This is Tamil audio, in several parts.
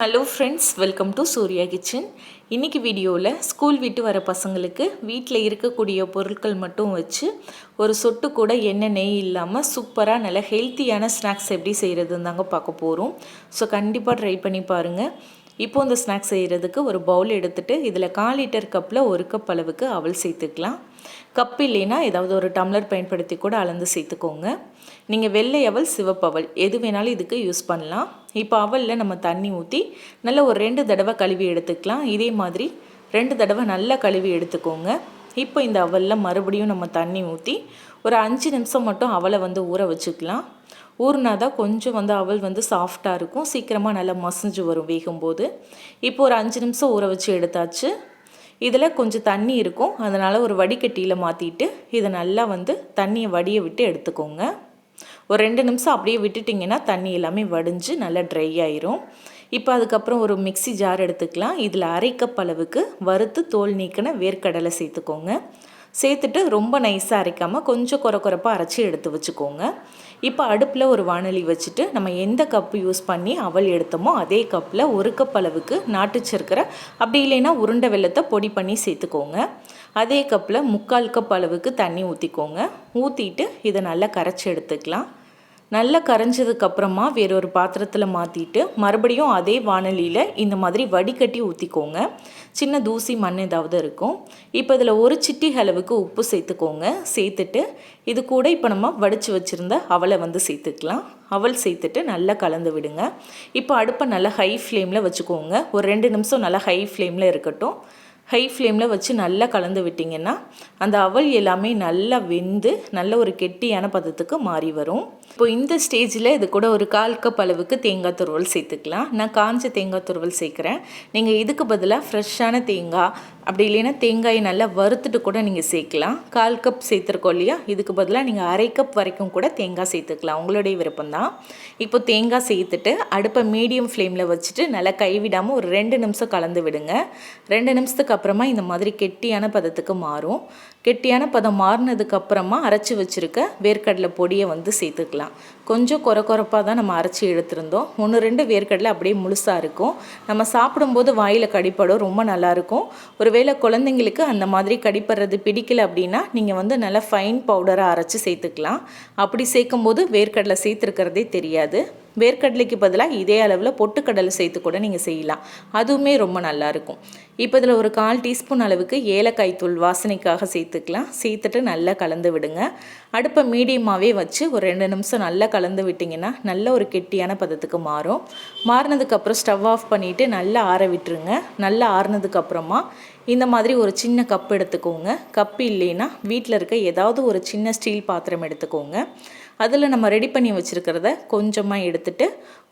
Hello friends welcome to Surya kitchen இன்றைக்கி வீடியோவில் ஸ்கூல் விட்டு வர பசங்களுக்கு வீட்டில் இருக்கக்கூடிய பொருட்கள் மட்டும் வச்சு ஒரு சொட்டு கூட எண்ணெய் நெய் இல்லாமல் சூப்பராக நல்ல ஹெல்த்தியான ஸ்நாக்ஸ் எப்படி செய்கிறதுன்னு தாங்க பார்க்க போகிறோம் ஸோ கண்டிப்பாக ட்ரை பண்ணி பாருங்கள் இப்போ இந்த ஸ்நாக்ஸ் செய்கிறதுக்கு ஒரு பவுல் எடுத்துகிட்டு இதில் கால் லிட்டர் கப்பில் ஒரு கப் அளவுக்கு அவல் சேர்த்துக்கலாம். கப் இல்லைன்னா ஏதாவது ஒரு டம்ளர் பயன்படுத்தி கூட அளந்து சேர்த்துக்கோங்க. நீங்கள் வெள்ளை அவல் சிவப்பவல் எது வேணாலும் இதுக்கு யூஸ் பண்ணலாம். இப்போ அவலில் நம்ம தண்ணி ஊற்றி நல்லா ஒரு ரெண்டு தடவை கழுவி எடுத்துக்கலாம். இதே மாதிரி ரெண்டு தடவை நல்லா கழுவி எடுத்துக்கோங்க. இப்போ இந்த அவலில் மறுபடியும் நம்ம தண்ணி ஊற்றி ஒரு அஞ்சு நிமிஷம் மட்டும் அவலை வந்து ஊற வச்சுக்கலாம். ஊறினா தான் கொஞ்சம் வந்து அவல் வந்து சாஃப்டாக இருக்கும். சீக்கிரமாக நல்லா மசிஞ்சு வரும் வேகும்போது. இப்போ ஒரு அஞ்சு நிமிஷம் ஊற வச்சு எடுத்தாச்சு. இதில் கொஞ்சம் தண்ணி இருக்கும். அதனால் ஒரு வடிகட்டியில் மாற்றிட்டு இதை நல்லா வந்து தண்ணியை வடிய விட்டு எடுத்துக்கோங்க. ஒரு ரெண்டு நிமிஷம் அப்படியே விட்டுட்டிங்கன்னா தண்ணி எல்லாமே வடிஞ்சு நல்லா ட்ரை ஆயிரும். இப்போ அதுக்கப்புறம் ஒரு மிக்சி ஜார் எடுத்துக்கலாம். இதில் அரை கப் அளவுக்கு வறுத்து தோல் நீக்கின வேர்க்கடலை சேர்த்துக்கோங்க. சேர்த்துட்டு ரொம்ப நைஸாக அரைக்காமல் கொஞ்சம் குறை குறைப்பாக அரைச்சி எடுத்து வச்சுக்கோங்க. இப்போ அடுப்பில் ஒரு வானொலி வச்சுட்டு நம்ம எந்த கப்பு யூஸ் பண்ணி அவல் எடுத்தோமோ அதே கப்பில் ஒரு கப் அளவுக்கு நாட்டுச்சிருக்கிற அப்படி இல்லைன்னா உருண்டை வெள்ளத்தை பொடி பண்ணி சேர்த்துக்கோங்க. அதே கப்பில் முக்கால் கப் அளவுக்கு தண்ணி ஊற்றிக்கோங்க ஊற்றிட்டு இதை நல்லா கரைச்சி எடுத்துக்கலாம். நல்லா கரைஞ்சதுக்கப்புறமா வேறொரு பாத்திரத்தில் மாற்றிட்டு மறுபடியும் அதே வானலியில் இந்த மாதிரி வடிகட்டி ஊற்றிக்கோங்க சின்ன தூசி மண் ஏதாவது இருக்கும். இப்போ இதில் ஒரு சிட்டி அளவுக்கு உப்பு சேர்த்துக்கோங்க. சேர்த்துட்டு இது கூட இப்போ நம்ம வடித்து வச்சுருந்த அவலை வந்து சேர்த்துக்கலாம். அவல் சேர்த்துட்டு நல்லா கலந்து விடுங்க. இப்போ அடுப்பை நல்லா ஹை ஃப்ளேமில் வச்சுக்கோங்க. ஒரு ரெண்டு நிமிஷம் நல்லா ஹை ஃப்ளேமில் இருக்கட்டும். ஹை ஃப்ளேமில் வச்சு நல்லா கலந்து விட்டிங்கன்னா அந்த அவல் எல்லாமே நல்லா வெந்து நல்ல ஒரு கெட்டியான பதத்துக்கு மாறி வரும். இப்போ இந்த ஸ்டேஜில் இது கூட ஒரு கால் கப் அளவுக்கு தேங்காய் துருவல் சேர்த்துக்கலாம். நான் காஞ்ச தேங்காய் துருவல் சேர்க்குறேன். நீங்கள் இதுக்கு பதிலாக ஃப்ரெஷ்ஷான தேங்காய் அப்படி இல்லைன்னா தேங்காயை நல்லா வறுத்துட்டு கூட நீங்கள் சேர்க்கலாம். கால் கப் சேர்த்துருக்கோம் இல்லையா? இதுக்கு பதிலாக நீங்கள் அரை கப் வரைக்கும் கூட தேங்காய் சேர்த்துக்கலாம். உங்களுடைய விருப்பம் தான் இப்போ தேங்காய் சேர்த்துட்டு அடுப்பை மீடியம் ஃப்ளேமில் வச்சுட்டு நல்லா கைவிடாமல் ஒரு ரெண்டு நிமிஷம் கலந்து விடுங்க. ரெண்டு நிமிஷத்துக்கு அப்புறமா இந்த மாதிரி கெட்டியான பதத்துக்கு மாறும். கெட்டியான பதம் மாறினதுக்கப்புறமா அரைச்சி வச்சுருக்க வேர்க்கடலை பொடியை வந்து சேர்த்துக்கலாம். கொஞ்சம் குறை குறைப்பாக தான் நம்ம அரைச்சி எடுத்திருந்தோம். ஒன்று ரெண்டு வேர்க்கடலை அப்படியே முழுசாக இருக்கும். நம்ம சாப்பிடும்போது வாயில் கடிப்படும் ரொம்ப நல்லாயிருக்கும் ஒருவேளை குழந்தைங்களுக்கு அந்த மாதிரி கடிப்படுறது பிடிக்கல அப்படின்னா நீங்கள் வந்து நல்லா ஃபைன் பவுடராக அரைச்சி சேர்த்துக்கலாம். அப்படி சேர்க்கும் போது வேர்க்கடலை சேர்த்துருக்கிறதே தெரியாது. வேர்க்கடலைக்கு பதிலாக இதே அளவில் பொட்டுக்கடலை சேர்த்து கூட நீங்கள் செய்யலாம். அதுவுமே ரொம்ப நல்லாயிருக்கும் இப்போ இதில் ஒரு கால் டீஸ்பூன் அளவுக்கு ஏலக்காய் தூள் வாசனைக்காக சேர்த்துக்கலாம். சேர்த்துட்டு நல்லா கலந்து விடுங்க. அடுப்பை மீடியமாகவே வச்சு ஒரு ரெண்டு நிமிஷம் நல்லா கலந்து விட்டிங்கன்னா நல்ல ஒரு கெட்டியான பதத்துக்கு மாறும். மாறினதுக்கப்புறம் ஸ்டவ் ஆஃப் பண்ணிவிட்டு நல்லா ஆற விட்டுருங்க. நல்லா ஆறுனதுக்கப்புறமா இந்த மாதிரி ஒரு சின்ன கப் எடுத்துக்கோங்க. கப் இல்லைன்னா வீட்டில் இருக்க ஏதாவது ஒரு சின்ன ஸ்டீல் பாத்திரம் எடுத்துக்கோங்க. அதில் நம்ம ரெடி பண்ணி வச்சுருக்கிறத கொஞ்சமாக எடுத்துட்டு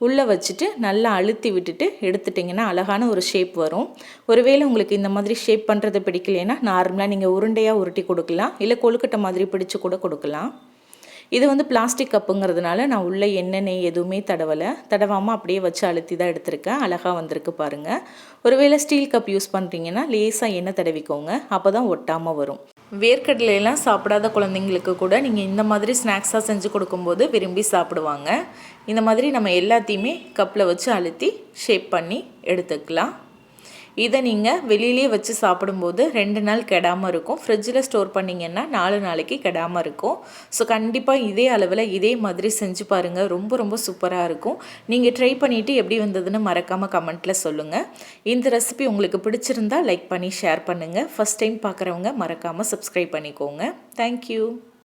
உள்ளே வச்சுட்டு நல்லா அழுத்தி விட்டுட்டு எடுத்துட்டிங்கன்னா அழகான ஒரு ஷேப் வரும். ஒருவேளை உங்களுக்கு இந்த மாதிரி ஷேப் பண்ணுறது பிடிக்கலைன்னா நார்மலாக நீங்கள் உருண்டையாக உருட்டி கொடுக்கலாம். இல்லை கொழுக்கட்டை மாதிரி பிடிச்சி கூட கொடுக்கலாம். இது வந்து பிளாஸ்டிக் கப்புங்கிறதுனால நான் உள்ளே எண்ணெய் நெய் எதுவுமே தடவலை. தடவாமல் அப்படியே வச்சு அழுத்தி தான் எடுத்திருக்கேன். அழகாக வந்திருக்கு பாருங்கள் ஒருவேளை ஸ்டீல் கப் யூஸ் பண்ணுறீங்கன்னா லேசாக எண்ணெய் தடவிக்கோங்க. அப்போ தான் ஒட்டாமல் வரும். வேர்க்கடலையெல்லாம் சாப்பிடாத குழந்தைங்களுக்கு கூட நீங்கள் இந்த மாதிரி ஸ்நாக்ஸாக செஞ்சு கொடுக்கும்போது விரும்பி சாப்பிடுவாங்க. இந்த மாதிரி நம்ம எல்லாத்தையுமே கப்பில் வச்சு அழுத்தி ஷேப் பண்ணி எடுத்துக்கலாம். இதை நீங்கள் வெளியிலே வச்சு சாப்பிடும்போது ரெண்டு நாள் கெடாமல் இருக்கும். ஃப்ரிட்ஜில் ஸ்டோர் பண்ணிங்கன்னா நாலு நாளைக்கு கெடாமல் இருக்கும். ஸோ கண்டிப்பாக இதே அளவில் இதே மாதிரி செஞ்சு பாருங்கள் ரொம்ப ரொம்ப சூப்பராக இருக்கும். நீங்கள் ட்ரை பண்ணிவிட்டு எப்படி வந்ததுன்னு மறக்காமல் கமெண்ட்டில் சொல்லுங்கள் இந்த ரெசிபி உங்களுக்கு பிடிச்சிருந்தா லைக் பண்ணி ஷேர் பண்ணுங்கள் ஃபஸ்ட் டைம் பார்க்குறவங்க மறக்காமல் சப்ஸ்கிரைப் பண்ணிக்கோங்க. தேங்க்யூ